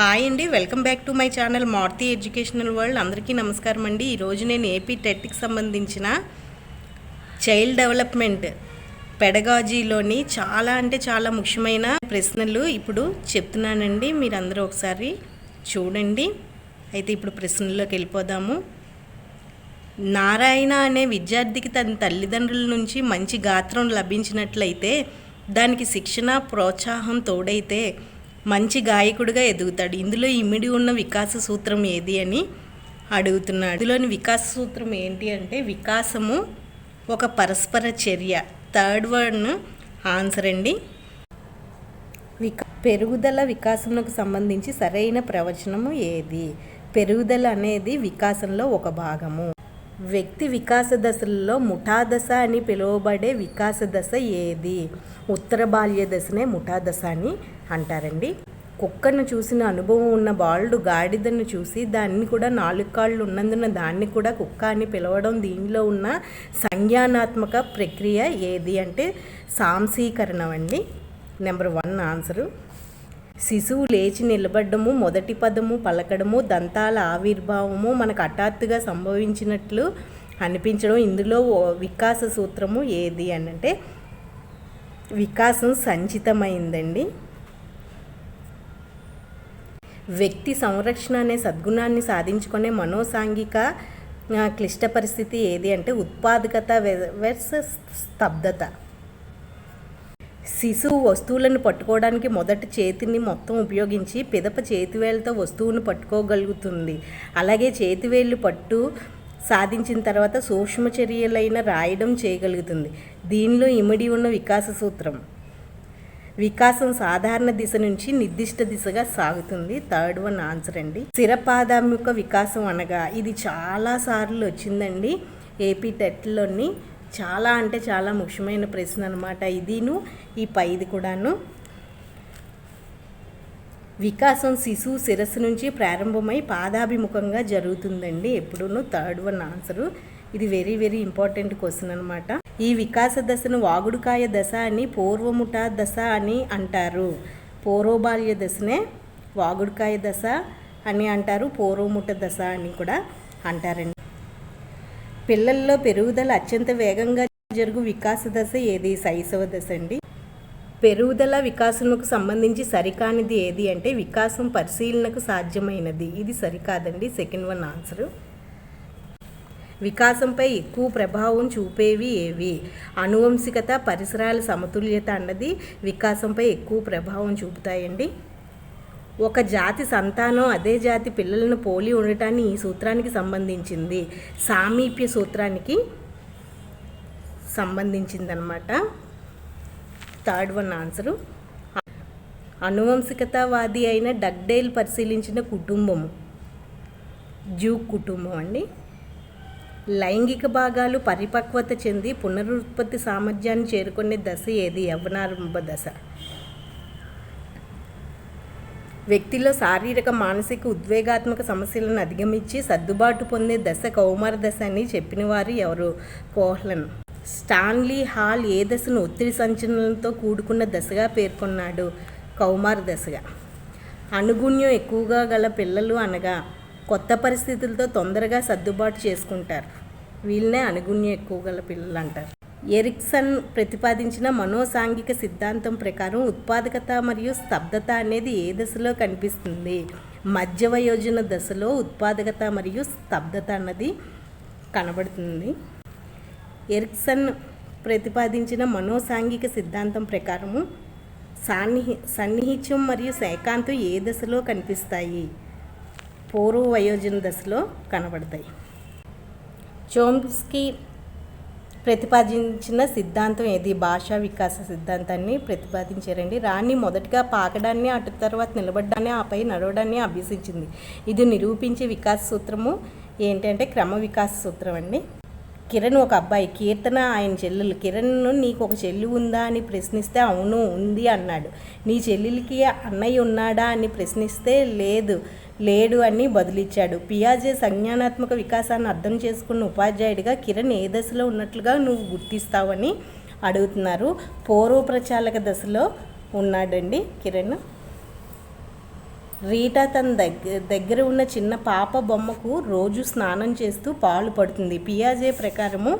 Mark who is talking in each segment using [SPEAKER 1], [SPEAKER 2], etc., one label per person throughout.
[SPEAKER 1] Hi అండి. Welcome back to my channel Maruti educational world. అందరికీ నమస్కారం అండి. ఈరోజు నేను ఏపీ టెట్కి సంబంధించిన చైల్డ్ డెవలప్మెంట్ పెడగాజీలోని చాలా అంటే చాలా ముఖ్యమైన ప్రశ్నలు ఇప్పుడు చెప్తున్నానండి. మీరందరూ ఒకసారి చూడండి. అయితే ఇప్పుడు ప్రశ్నల్లోకి వెళ్ళిపోదాము. నారాయణ అనే విద్యార్థికి తన తల్లిదండ్రుల నుంచి మంచి గాత్రం లభించినట్లయితే దానికి శిక్షణ ప్రోత్సాహం తోడైతే మంచి గాయకుడిగా ఎదుగుతాడు. ఇందులో ఇమిడి ఉన్న వికాస సూత్రం ఏది అని అడుగుతున్నాడు. ఇందులోని వికాస సూత్రం ఏంటి అంటే వికాసము ఒక పరస్పర చర్య. థర్డ్ వర్డ్ను ఆన్సర్ అండి. వికా పెరుగుదల వికాసంకు సంబంధించి సరైన ప్రవచనము ఏది? పెరుగుదల అనేది వికాసంలో ఒక భాగము. వ్యక్తి వికాస దశలలో ముఠాదశ అని పిలువబడే వికాస దశ ఏది? ఉత్తర బాల్య దశనే ముఠాదశ అని అంటారండి. కుక్కను చూసిన అనుభవం ఉన్న బాలుడు గాడిదను చూసి దాన్ని కూడా నాలుగు కాళ్ళు ఉన్నందున దాన్ని కూడా కుక్క అని పిలవడం దీనిలో ఉన్న సంజ్ఞానాత్మక ప్రక్రియ ఏది అంటే సాంసీకరణం అండి. Number one answer. శిశువు లేచి నిలబడము మొదటి పదము పలకడము దంతాల ఆవిర్భావము మనకు హఠాత్తుగా సంభవించినట్లు అనిపించడం. ఇందులో వికాస సూత్రము ఏది అంటే వికాసం సంచితమైందండి. వ్యక్తి సంరక్షణ అనే సద్గుణాన్ని సాధించుకునే మనోసాంఘిక క్లిష్ట పరిస్థితి ఏది అంటే ఉత్పాదకత వెర్స్ స్తబ్దత. శిశువు వస్తువులను పట్టుకోవడానికి మొదట చేతిని మొత్తం ఉపయోగించి పిదప చేతివేళ్ళతో వస్తువును పట్టుకోగలుగుతుంది. అలాగే చేతివేళ్ళు పట్టు సాధించిన తర్వాత సూక్ష్మ చర్యలైన రాయడం చేయగలుగుతుంది. దీనిలో ఇమిడి ఉన్న వికాస సూత్రం. వికాసం సాధారణ దిశ నుంచి నిర్దిష్ట దిశగా సాగుతుంది. థర్డ్ వన్ ఆన్సర్ అండి. స్థిరపాదాముక వికాసం అనగా ఇది చాలాసార్లు వచ్చిందండి. ఏపీ టెట్లోని చాలా అంటే చాలా ముఖ్యమైన ప్రశ్న అనమాట ఇదిను ఈ పైది కూడాను. వికాసం శిశువు శిరస్సు నుంచి ప్రారంభమై పాదాభిముఖంగా జరుగుతుందండి ఎప్పుడూను థర్డ్ వన్ ఆన్సరు. ఇది వెరీ వెరీ ఇంపార్టెంట్ క్వశ్చన్ అనమాట ఈ వికాస దశను వాగుడుకాయ దశ అని పూర్వముఠ దశ అని అంటారు. పూర్వబాల్య దశనే వాగుడుకాయ దశ అని అంటారు పూర్వముఠ దశ అని కూడా అంటారండి. పిల్లల్లో పెరుగుదల అత్యంత వేగంగా జరుగు వికాస దశ ఏది? శైశవ దశ అండి. పెరుగుదల వికాసంకు సంబంధించి సరికానిది ఏది అంటే వికాసం పరిశీలనకు సాధ్యమైనది. ఇది సరికాదండి. Second one answer. వికాసంపై ఎక్కువ ప్రభావం చూపేవి ఏవి? అనువంశికత పరిసరాల సమతుల్యత అన్నది వికాసంపై ఎక్కువ ప్రభావం చూపుతాయండి. ఒక జాతి సంతానం అదే జాతి పిల్లలను పోలి ఉండటాన్ని ఈ సూత్రానికి సంబంధించింది. సామీప్య సూత్రానికి సంబంధించిందనమాట థర్డ్ వన్ ఆన్సరు. అనువంశికతావాది అయిన డగ్డేల్ పరిశీలించిన కుటుంబము. జూ కుటుంబం అండి. లైంగిక భాగాలు పరిపక్వత చెంది పునరుత్పత్తి సామర్థ్యాన్ని చేరుకునే దశ ఏది? యవ్వనారంభ దశ. వ్యక్తిలో శారీరక మానసిక ఉద్వేగాత్మక సమస్యలను అధిగమించి సర్దుబాటు పొందే దశ కౌమార దశ అని చెప్పిన వారు ఎవరు? కోహ్లన్. స్టాన్లీ హాల్ ఏ దశను ఒత్తిడి సంచలనంతో కూడుకున్న దశగా పేర్కొన్నాడు. కౌమార దశగా. అనుగుణ్యం ఎక్కువగా గల పిల్లలు అనగా కొత్త పరిస్థితులతో తొందరగా సర్దుబాటు చేసుకుంటారు. వీళ్ళనే అనుగుణ్యం ఎక్కువ గల పిల్లలు అంటారు ఎరిక్సన్ ప్రతిపాదించిన మనోసాంఘిక సిద్ధాంతం ప్రకారం ఉత్పాదకత మరియు స్తబ్దత అనేది ఏ దశలో కనిపిస్తుంది? మధ్య వయోజన దశలో ఉత్పాదకత మరియు స్తబ్దత అన్నది కనబడుతుంది. ఎరిక్సన్ ప్రతిపాదించిన మనోసాంఘిక సిద్ధాంతం ప్రకారము సాన్నిహి సన్నిహిత్యం మరియు శైకాంతం ఏ దశలో కనిపిస్తాయి? పూర్వ వయోజన దశలో కనబడతాయి. చోమ్స్కీ ప్రతిపాదించిన సిద్ధాంతం ఏది? భాషా వికాస సిద్ధాంతాన్ని ప్రతిపాదించారండి. రాణి మొదటగా పాకడాన్ని అటు తర్వాత నిలబడ్డాన్ని ఆపై నడవడాన్ని అభ్యసించింది. ఇది నిరూపించే వికాస సూత్రము ఏంటంటే క్రమ వికాస సూత్రం అండి. కిరణ్ ఒక అబ్బాయి కీర్తన ఆయన చెల్లెలు. కిరణ్ నీకు ఒక చెల్లి ఉందా అని ప్రశ్నిస్తే అవును ఉంది అన్నాడు. నీ చెల్లెలికి అన్నయ్య ఉన్నాడా అని ప్రశ్నిస్తే లేదు లేడు అని బదులిచ్చాడు. పియాజే సంజ్ఞానాత్మక వికాసాన్ని అర్థం చేసుకున్న ఉపాధ్యాయుడిగా కిరణ్ ఏ దశలో ఉన్నట్లుగా నువ్వు గుర్తిస్తావని అడుగుతున్నారు. పూర్వప్రచాలక దశలో ఉన్నాడండి కిరణ్. రీటా తన దగ్గర దగ్గర ఉన్న చిన్న పాప బొమ్మకు రోజు స్నానం చేస్తూ పాలు పడుతుంది. పియాజే ప్రకారము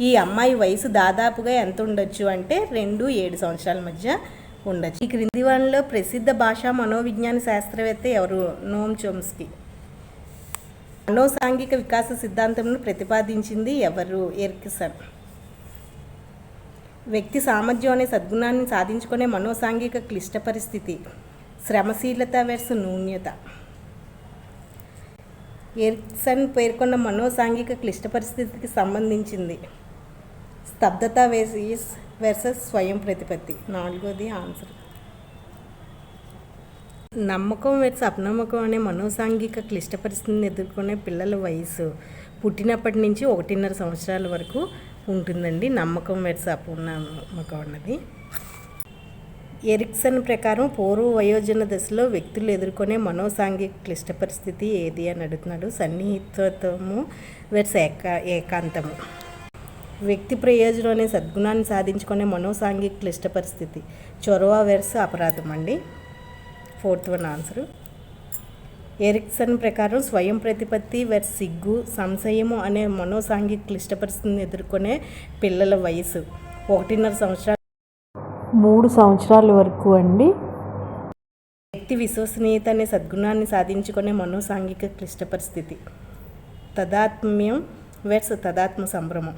[SPEAKER 1] ఈ అమ్మాయి వయసు దాదాపుగా ఎంత ఉండొచ్చు అంటే రెండు ఏడు సంవత్సరాల మధ్య ఉండొచ్చు. ఈ క్రింది వనలో ప్రసిద్ధ భాషా మనోవిజ్ఞాన శాస్త్రవేత్త ఎవరు? నోమ్ చోమ్స్కి. మనోసాంఘిక వికాస సిద్ధాంతంను ప్రతిపాదించింది ఎవరు? ఎర్కిసన్. వ్యక్తి సామర్థ్యం అనే సద్గుణాన్ని సాధించుకునే మనోసాంఘిక క్లిష్ట పరిస్థితి. శ్రమశీలత వెర్స్ నూన్యత. ఎర్క్సన్ పేర్కొన్న మనోసాంఘిక క్లిష్ట పరిస్థితికి సంబంధించింది. స్తబ్దత వేసిస్ వెర్సెస్ స్వయం ప్రతిపత్తి. నాలుగోది ఆన్సర్ నమ్మకం వెర్స్ అపనమ్మకం అనే మనోసాంఘిక క్లిష్ట పరిస్థితిని ఎదుర్కొనే పిల్లల వయసు పుట్టినప్పటి నుంచి ఒకటిన్నర సంవత్సరాల వరకు ఉంటుందండి. నమ్మకం వెర్స్ అపనమ్మకం అన్నది. ఎరిక్సన్ ప్రకారం పూర్వ వయోజన దశలో వ్యక్తులు ఎదుర్కొనే మనోసాంఘిక క్లిష్ట పరిస్థితి ఏది అని అడుగుతున్నాడు సన్నిహితత్వము వెర్స్ ఏకా ఏకాంతము. వ్యక్తి ప్రయోజనం అనే సద్గుణాన్ని సాధించుకునే మనోసాంఘిక క్లిష్ట పరిస్థితి. చొరవ వెర్స్ అపరాధం అండి. ఫోర్త్ వన్ ఆన్సర్ ఎరిక్సన్ ప్రకారం స్వయం ప్రతిపత్తి వెర్ సిగ్గు సంశయము అనే మనోసాంఘిక క్లిష్ట పరిస్థితిని ఎదుర్కొనే పిల్లల వయసు. ఒకటిన్నర సంవత్సరాలు
[SPEAKER 2] మూడు సంవత్సరాల వరకు అండి.
[SPEAKER 1] వ్యక్తి విశ్వసనీయత అనే సద్గుణాన్ని సాధించుకునే మనోసాంఘిక క్లిష్ట పరిస్థితి. తదాత్మ్యం వెర్స్ తదాత్మ సంభ్రమం.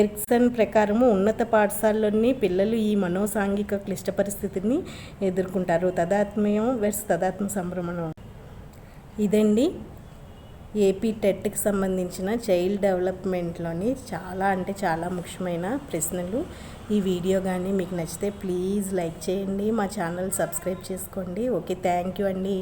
[SPEAKER 1] ఎర్క్సన్ ప్రకారము ఉన్నత పాఠశాలలోని పిల్లలు ఈ మనోసాంఘిక క్లిష్ట పరిస్థితిని ఎదుర్కొంటారు. తదాత్మ్యం వెర్స్ తదాత్మ సంభ్రమం ఇదండి ఏపీ టెట్కి సంబంధించిన చైల్డ్ డెవలప్మెంట్లోని చాలా అంటే చాలా ముఖ్యమైన ప్రశ్నలు. ఈ వీడియో కానీ మీకు నచ్చితే ప్లీజ్ లైక్ చేయండి. మా ఛానల్ సబ్స్క్రైబ్ చేసుకోండి. ఓకే థ్యాంక్ యూ అండి.